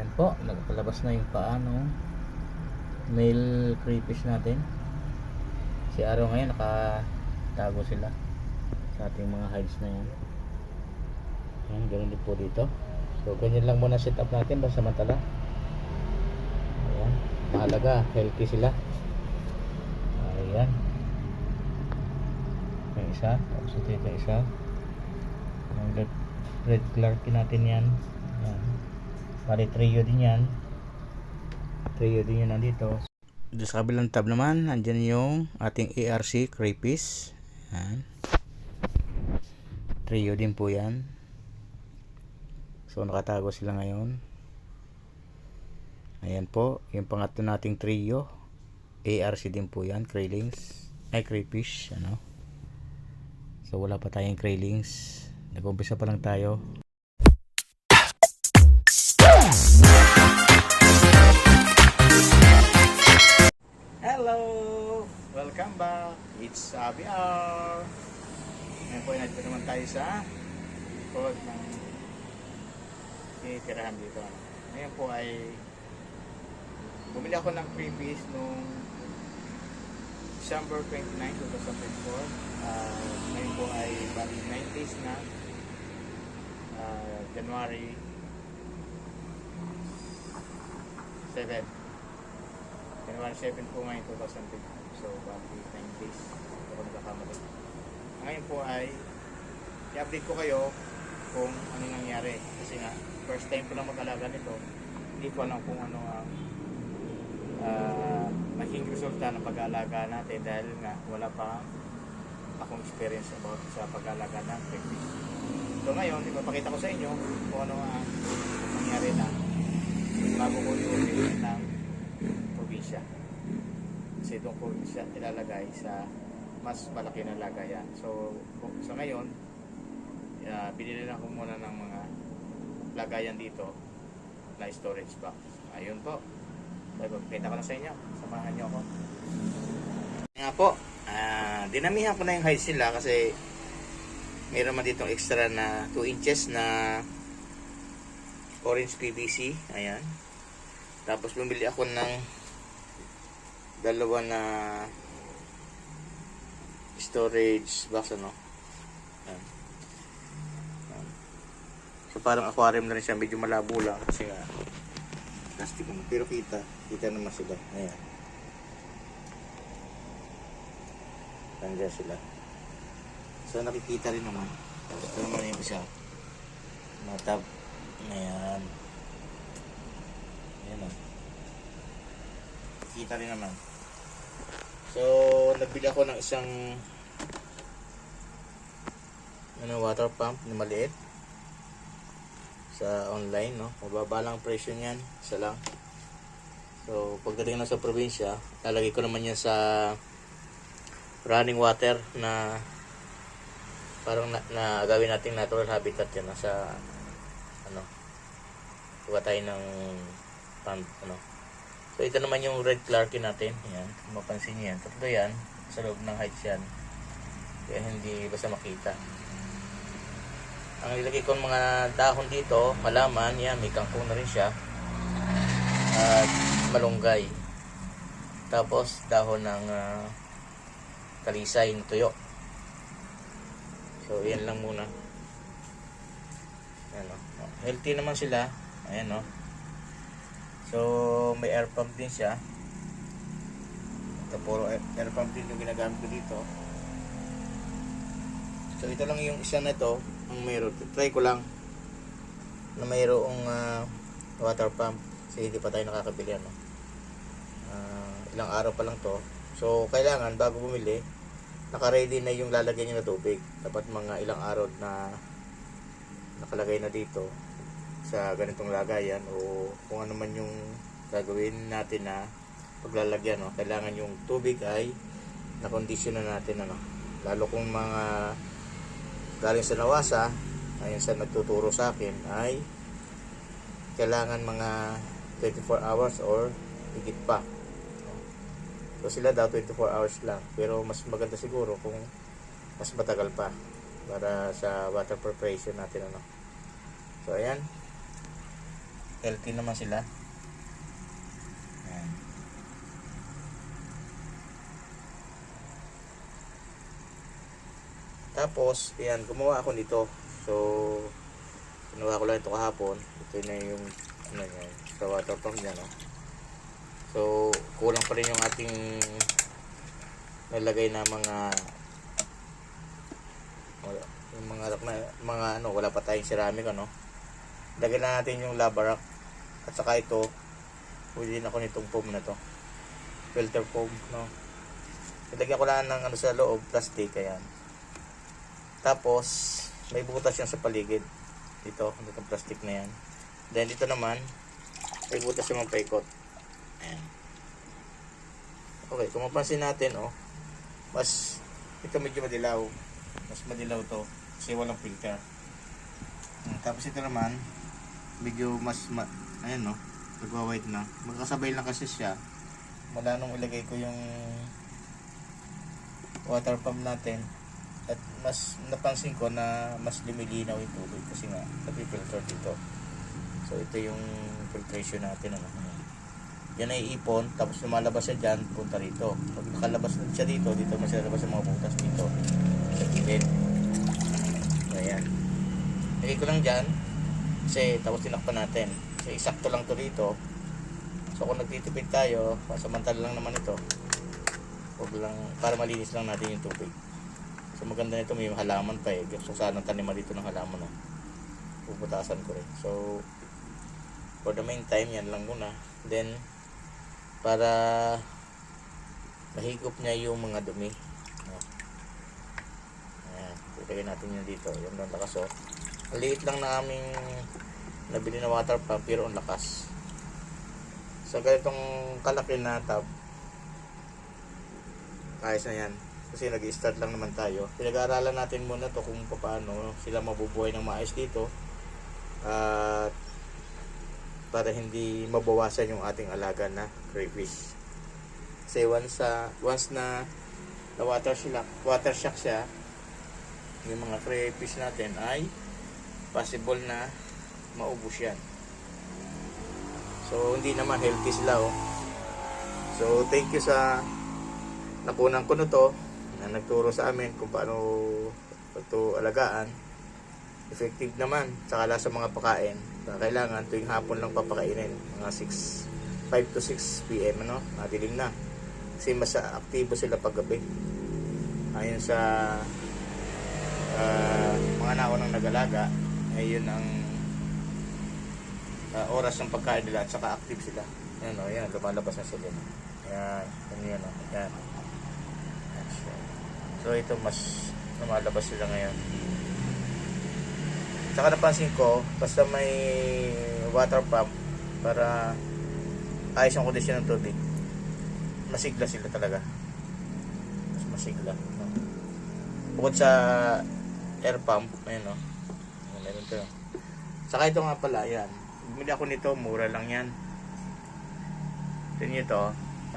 Ayan po, nagpalabas na yung paano male crayfish natin. Si Araw ngayon nakatago sila sa ating mga hides na yan. Ayan, ganun din po dito. So, ganyan lang muna setup natin basta samantala. Ayan, mahalaga, healthy sila. Ayan. Yung isa, tapos ito yung isa. Yung red, red clarky natin yan. Bali, trio din yan. Trio din yan nandito. Dito sa kabilang tab naman, andyan yung ating ARC crayfish. Ayan. Trio din po yan. So, nakatago sila ngayon. Ayan po, yung pangatlo nating trio. ARC din po yan, Kraylings. Ay, crayfish, ano. So, wala pa tayong Kraylings. Nag-umpisa pa lang tayo. Back! It's Abby R. Ngayon po, nandito naman tayo sa likod ng titirahan dito. Ngayon po ay bumili ako ng freebies nung December 29, 2024. Ah, ngayon po ay bali 9 days na. Ah, January 7. January 7 po ngayon 2024. So, bali 9 days. Ako nagkakamali. Ngayon po ay i-update ko kayo kung ano nangyari. Kasi nga, first time ko lang mag-alaga nito. Hindi ko alam kung ano ang uh, maging resulta ng pag-aalaga natin dahil nga wala pa akong experience about sa pag-aalaga ng crayfish. So ngayon, ipapakita ko sa inyo kung ano ang nangyari na bago ko yung ng probinsya. Kasi doon ko siya ilalagay sa mas malaki na lagayan. So, sa ngayon, uh, binili na ko muna ng mga lagayan dito na storage box. Ayun po. So, kita ko na sa inyo. Samahan niyo ako. Nga po, ah, dinamihan ko na yung heights nila kasi mayroon man ditong extra na 2 inches na orange PVC. Ayan. Tapos bumili ako ng dalawa na storage box ano. Ayan. Ayan. So parang aquarium na rin siya, medyo malabo lang kasi nga plastic mo. Pero kita, kita naman sila. Ayan. Nandiyan sila. So nakikita rin naman. Ito naman yung isa. Matab. Ayan. Ayan o. Kita rin naman. So, nagbili ako ng isang ano, water pump na maliit sa online, no? Mababa lang ang presyo niyan, isa lang. So, pagdating na sa probinsya, lalagay ko naman yan sa running water na parang na, na gawin nating natural habitat yan no? sa ano kuha tayo ng pump ano so ito naman yung red clarky natin. Yan kung mapansin niyo yan. Tatlo yan. Sa loob ng heights yan. Kaya hindi basta makita. Ang ilagay ko mga dahon dito malaman yan may kangkong na rin siya. At malunggay. Tapos dahon ng ah, kalisay na tuyo. So yan lang muna. Ayan, o. healthy naman sila. Ayan o so may air pump din siya. Ito puro air, pump din yung ginagamit ko dito. So ito lang yung isa na ito ang mayroon. Try ko lang na mayroong ah, water pump kasi hindi pa tayo nakakabili ano. Ah, ilang araw pa lang to. So kailangan bago bumili naka-ready na yung lalagyan niyo na tubig. Dapat mga ilang araw na nakalagay na dito sa ganitong lagayan o kung ano man yung gagawin natin na paglalagyan no? kailangan yung tubig ay na-condition na natin ano? Lalo kung mga galing sa nawasa ayon sa nagtuturo sa akin ay kailangan mga 24 hours or higit pa. So sila daw 24 hours lang. Pero mas maganda siguro kung mas matagal pa para sa water preparation natin ano? So ayan healthy naman sila. Tapos, ayan, gumawa ako nito. So, ginawa ko lang ito kahapon. Ito na yung, ano yan, sa water pump niya, no? So, kulang pa rin yung ating nalagay na mga wala, yung mga mga ano, wala pa tayong ceramic ano. Lagyan na natin yung lava rock. At saka ito, pwede ako nitong foam na to. Filter foam, no. Nilagyan ko lang ng ano sa loob, plastic, ayan. Tapos, may butas yan sa paligid. Dito, itong plastic na yan. Then, dito naman, may butas yung mga paikot. Ayan. Okay, kung mapansin natin, oh, mas, ito medyo madilaw. Mas madilaw to, kasi walang filter. Hmm, tapos ito naman, medyo mas, ma, ayan, no, nagwa-white na. Magkasabay lang kasi siya. Mula nung ilagay ko yung water pump natin, at mas napansin ko na mas lumilinaw yung tubig kasi nga nagpi-filter dito. So ito yung filtration natin ano. Yan ay ipon tapos lumalabas siya diyan punta rito. Pag nakalabas na siya dito, dito mas lalabas yung mga butas dito. Sa gilid. Ayan. Lagay ko lang diyan kasi tapos tinakpan natin. Kasi eksakto lang to dito. So kung nagtitipid tayo, pasamantala lang naman ito. Huwag lang, para malinis lang natin yung tubig. So maganda nito may halaman pa eh. Gusto sana taniman dito ng halaman oh. Puputasan ko rin. So for the meantime yan lang muna. Then para mahigop niya yung mga dumi. Ayan, ilagay natin yun dito. Yung lang lakas oh. Liit lang na aming nabili na water pump pero ang lakas. So ganitong kalaki na tub ayos na yan kasi nag-start lang naman tayo. Pinag-aaralan natin muna to kung paano sila mabubuhay ng maayos dito. At para hindi mabawasan yung ating alaga na crayfish. Kasi once, sa once na na water sila, water shock siya, yung mga crayfish natin ay possible na maubos yan. So, hindi naman healthy sila, oh. So, thank you sa napunan ko na to na nagturo sa amin kung paano ito alagaan. Effective naman, saka sa mga pakain. Na kailangan tuwing hapon lang papakainin, mga 6, 5 to 6 p.m. ano, madilim na. Kasi mas aktibo sila paggabi. Ayon sa ah, mga naunang nagalaga, ay yun ang ah, oras ng pagkain nila at saka active sila. Yan o, yan, lumalabas na sila. Yan, yan, yan, o, yan. So ito mas lumalabas sila ngayon. Saka napansin ko, basta may water pump para ayos ang kondisyon ng tubig, masigla sila talaga. Mas masigla. Bukod sa air pump, ayun no. Meron to. Saka ito nga pala, yan. Bumili ako nito, mura lang yan. Ito nyo to,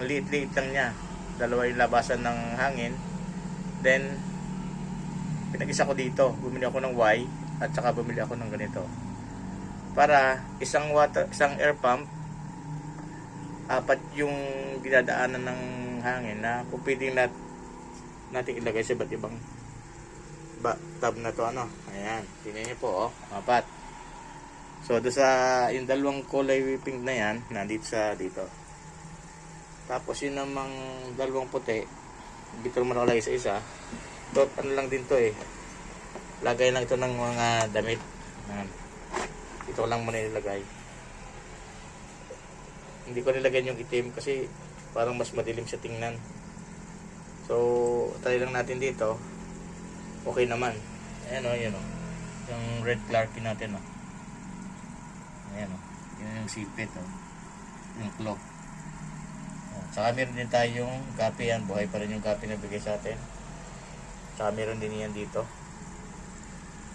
ang liit-liit lang niya. Dalawa yung labasan ng hangin, Then, pinag-isa ko dito. Bumili ako ng Y at saka bumili ako ng ganito. Para isang water, isang air pump, apat yung ginadaanan ng hangin na kung pwedeng nat, natin ilagay sa iba't ibang tab na to ano. Ayan, tingnan niyo po oh, apat. So, do sa yung dalawang kulay pink na yan, nandito sa dito. Tapos yun namang dalawang puti, dito mo nakalagay sa isa to ano lang din to eh lagay lang ito ng mga damit Ayan. ito lang muna nilagay hindi ko nilagay yung itim kasi parang mas madilim siya tingnan so try lang natin dito okay naman ayan o ayan o yung red clarky natin o ayan o yun yung sipit o yung clock Saka meron din tayong kape yan. Buhay pa rin yung kape na bigay sa atin. Saka meron din yan dito.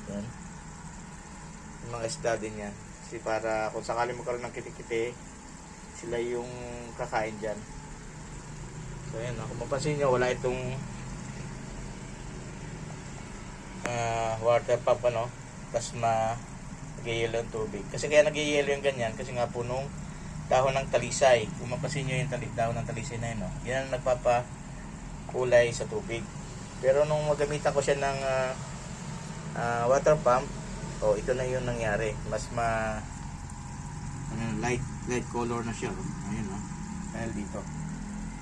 Yan. Yung mga isda din yan. Kasi para kung sakali magkaroon ng kitikiti, sila yung kakain dyan. So yan. Kung mapansin nyo, wala itong uh, water pump ano. Tapos ma nag-yelo ang tubig. Kasi kaya nag-yelo yung ganyan, kasi nga po nung dahon ng talisay. Kung mapasin nyo yung tali, dahon ng talisay na yun, no? yan ang nagpapakulay sa tubig. Pero nung magamitan ko siya ng ah, ah, water pump, oh, ito na yung nangyari. Mas ma ano, light light color na siya. Oh. Ayun, oh. Dahil dito.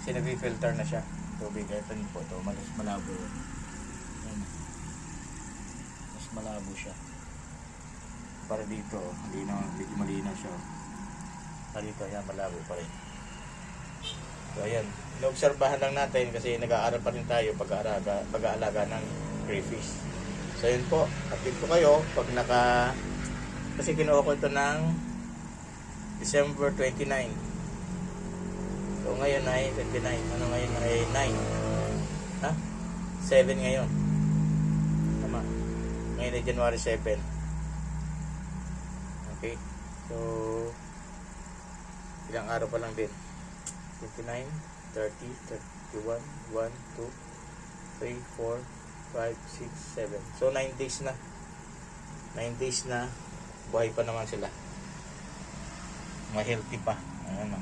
Kasi nag-filter na siya. Tubig, ito din po. Ito, mas malabo. Malabo siya. Para dito, na, medyo malinaw siya. Para dito, yan, malabo pa rin. So, ayan. Inoobserbahan lang natin kasi nag-aaral pa rin tayo pag-aalaga, pag-aalaga ng crayfish. So, yun po. Update ko kayo pag naka... Kasi kinuha ko ito ng December 29. So, ngayon ay 29. Ano ngayon ay 9. Ha? 7 ngayon. Ngayon ay January 7. Okay. So, ilang araw pa lang din. 29, 30, 31, 1, 2, 3, 4, 5, 6, 7. So, 9 days na. 9 days na. Buhay pa naman sila. Ma-healthy pa. Ayan o.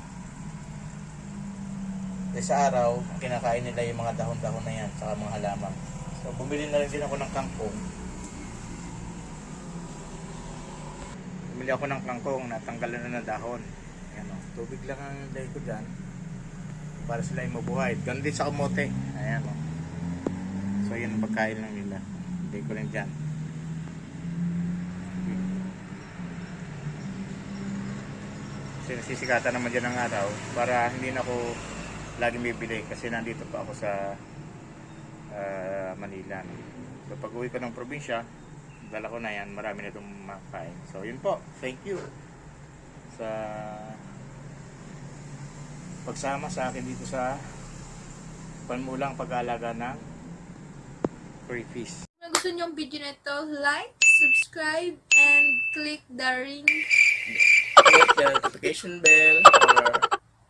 Kasi sa araw, kinakain nila yung mga dahon-dahon na yan, saka mga halaman. So, bumili na rin din ako ng kangkong. Bumili ako ng kangkong, natanggalan na ng dahon. Ayan o. Tubig lang ang ilagay ko dyan. Para sila ay mabuhay. Ganun din sa kamote. Ayan o. So, yan ang pagkain lang nila. Ilagay ko rin dyan. Kasi nasisikatan naman dyan ng araw para hindi na ako laging bibili kasi nandito pa ako sa ah, Manila. No? So pag uwi ko ng probinsya, dala ko na yan, marami na itong makain. So yun po, thank you sa pagsama sa akin dito sa panmulang pag-aalaga ng crayfish. Kung gusto niyo ang video na ito, like, subscribe, and click the ring. click the notification bell or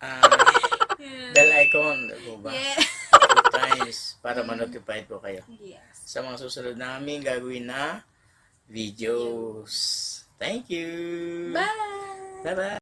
uh, Yeah. bell icon ba? Yeah. Times para ma-notify po kayo Yes. sa mga susunod namin gagawin na videos. Thank you! Bye! Bye-bye!